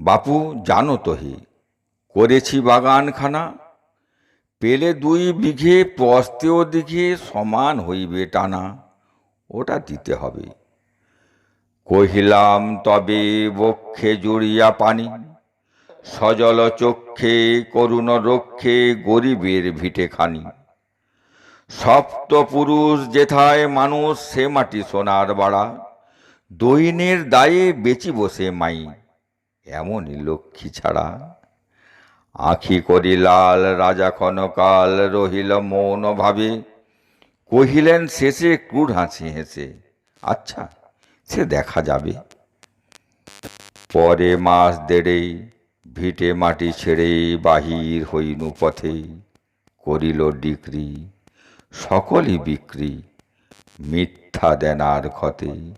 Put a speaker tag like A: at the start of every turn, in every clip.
A: বাপু, জানো তো হে, করেছি বাগানখানা। পেলে দুই বিঘে, পস্তেও দিঘে সমান হইবে টানা। ওটা দিতে হবে। কহিলাম, তবে বক্ষে জুড়িয়া পানি। সজল চক্ষে, করুণ রক্ষে, গরিবের ভিটে খানি। সপ্ত পুরুষ যেথায় মানুষ, সে মাটি সোনার বাড়া। দৈনের দায়ে বেচি বসে মাই। এমনই লক্ষ্মী ছাড়া। আখি করি লাল, রাজা ক্ষণকাল রহিল মৌন ভাবে। কহিলেন শেষে ক্রুড় হাসি হেসে। আচ্ছা সে দেখা যাবে। পরে মাস দেড়ে ভিটে মাটি ছেড়ে বাহির হইনু পথে। করিল ডিক্রি, সকলই বিক্রি, মিথ্যা দেনার ক্ষতে।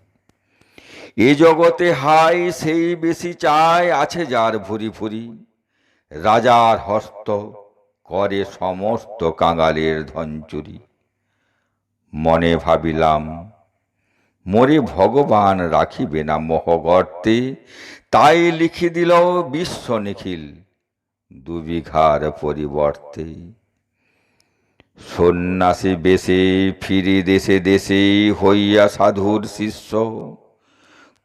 A: এ জগতে হাই সেই বেশি চায় আছে যার ভুরি ভুরি। রাজার হস্ত করে সমস্ত কাঙালের ধনচুরি। মনে ভাবিলাম, মোরে ভগবান রাখিবে না মোহগর্তে তাই লিখি দিল বিশ্ব নিখিল দুবিঘার পরিবর্তে। সন্ন্যাসী বেশে ফিরি দেশে দেশে হইয়া সাধুর শিষ্য।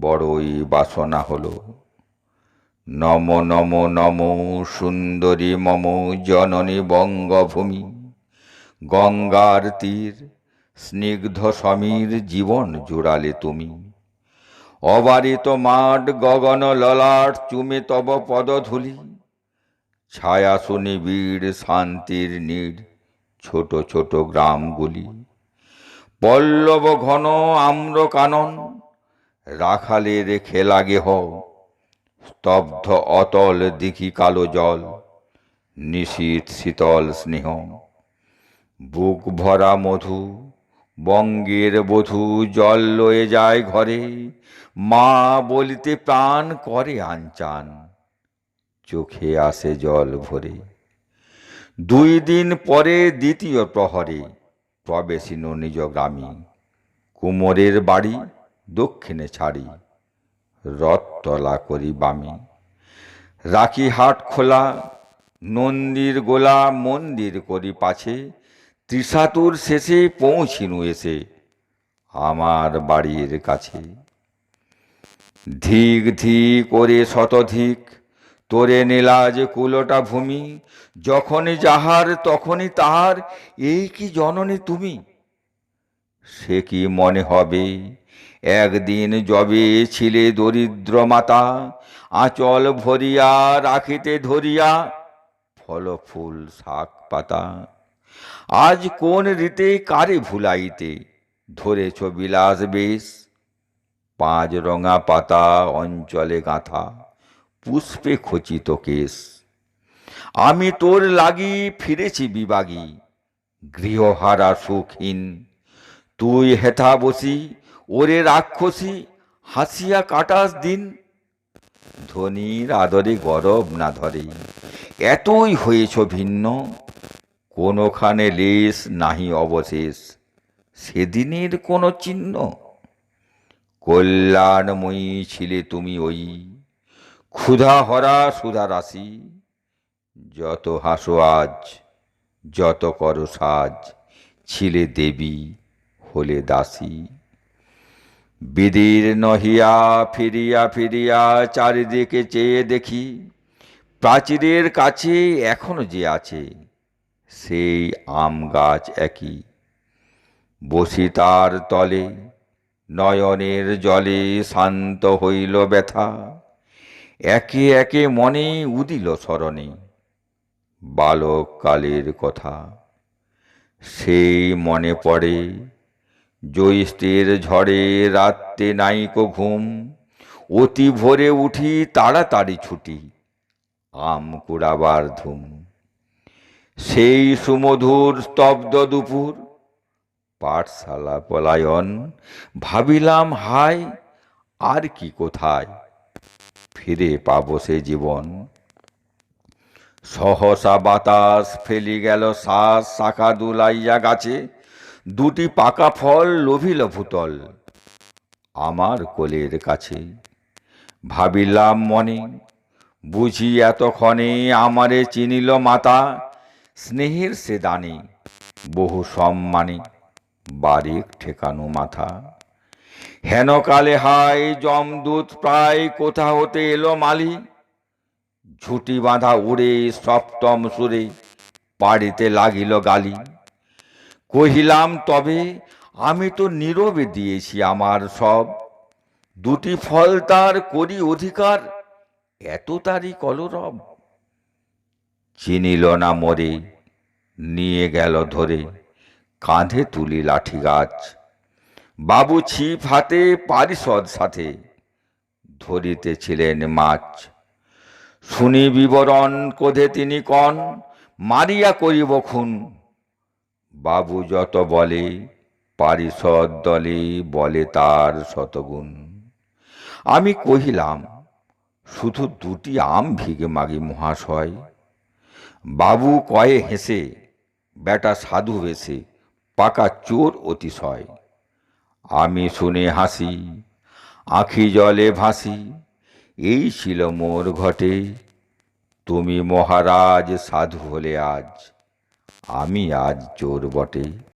A: বড়ই বাসনা হল। নম নম নম, সুন্দরী, মম, জননী বঙ্গভূমি। গঙ্গার তীর, স্নিগ্ধ সমীর জীবন জুড়ালে তুমি। অবারিত মাঠ, গগন ললাট, চুমে তব পদধূলি। ছায়া সুনিবিড় শান্তির নীড় ছোট ছোট গ্রামগুলি। পল্লব ঘন আম্র কানন রাখালের খেলা গেহ, স্তব্ধ অতল দিঘি কালো জল নিশীত শীতল স্নেহ। বুক ভরা মধু, বঙ্গের বধূ জল লয়ে যায় ঘরে, মা বলিতে প্রাণ করে আনচান চোখে আসে জল ভরে। দুই দিন পরে দ্বিতীয় প্রহরে প্রবেশিন নিজ গ্রামী, কুমোরের বাড়ি দক্ষিণে ছাড়ি রথতলা করি বামি। রাখি হাট খোলা, নন্দীর গোলা মন্দির করি পাছে ত্রিশাতুর শেষে পৌঁছিনু এসে আমার বাড়ির কাছে। ধিক ধিক করে শতধিক, তোরে নীলাজ কুলোটা ভূমি, যখনই যাহার তখনই তাহার, এই কি জননী তুমি? সে কি মনে হবে? একদিন যবে ছিলে দরিদ্র মাতা আঁচল ভরিয়া, রাখিতে ধরিয়া ফল ফুল শাক পাতা। আজ কোন রীতে কারে ভুলাইতে? ধরেছ বিলাস বেশ। পাঁচ রঙা পাতা অঞ্চলে গাঁথা, পুষ্পে খচিত কেশ। আমি তোর লাগি ফিরেছি বিবাগী, গৃহহারা সুখহীন তুই হেথা বসি, ওরে রাক্ষসী, হাসিয়া কাটাস দিন। ধনির আদরে গরব না ধরে, এতই হয়েছ ভিন্ন। কোনোখানে লেশ নাহি অবশেষ, সেদিনের কোনো চিহ্ন। কল্যাণময়ী ছিলে তুমি ওই, ক্ষুধা হরা সুধা রাশি। যত হাসো আজ, যত করো সাজ, ছিলে দেবী হলে দাসী। বিদির নহিয়া ফিরিয়া ফিরিয়া চারিদিকে চেয়ে দেখি, প্রাচীরের কাছে এখনও যে আছে, সেই আম গাছ একই। বসি তার তলে, নয়নের জলে শান্ত হইল ব্যথা। একে একে মনে উদিল স্মরণে বালককালের কথা। সেই মনে পড়ে জ্যৈষ্ঠের ঝড়ে রাত্রে নাইকো ঘুম। অতি ভোরে উঠি তাড়াতাড়ি ছুটি। আম কুড়াবার ধুম। সেই সুমধুর স্তব্ধ দুপুর। পাঠশালা পলায়ন। ভাবিলাম, হায়, আর কি কোথায়? ফিরে পাবো সে জীবন। সহসা বাতাস ফেলি গেল শ্বাস, শাখা দুলাইয়া গাছে। দুটি পাকা ফল লোভিল ভূতল আমার কোলের কাছে। ভাবিলাম মনে, বুঝি এতক্ষণে আমারে চিনিল মাতা, স্নেহের সে দানে বহু সম্মানে বারিক ঠেকানো মাথা। হেন কালে হায় জমদূত প্রায় কোথা হতে এলো মালি? ঝুটি বাঁধা উড়ে সপ্তম সুরে পাড়িতে লাগিল গালি। কহিলাম, তবে আমি তো নীরবে দিয়েছি আমার সব। দুটি ফল তার করি অধিকার, এত তারই কলরব। চিনিল না মরে, নিয়ে গেল ধরে, কাঁধে তুলি লাঠি গাছ। বাবু ছিপ হাতে পারিষদ সাথে, ধরিতেছিলেন মাছ। শুনি বিবরণ, কোধে তিনি কন, মারিয়া করিব খুন। বাবু যত বলে, পারিষদ দলে বলে তার শতগুণ। আমি কহিলাম, শুধু দুটি আম ভিগে মাগি মহাশয়। বাবু কয়ে হেসে, বেটা সাধু বেশে, পাকা চোর অতিশয়। আমি শুনে হাসি, আখি জলে ভাসি, এই ছিল মোর ঘটে। তুমি মহারাজ সাধু হলে আজ। আমি আজ চোর বটে।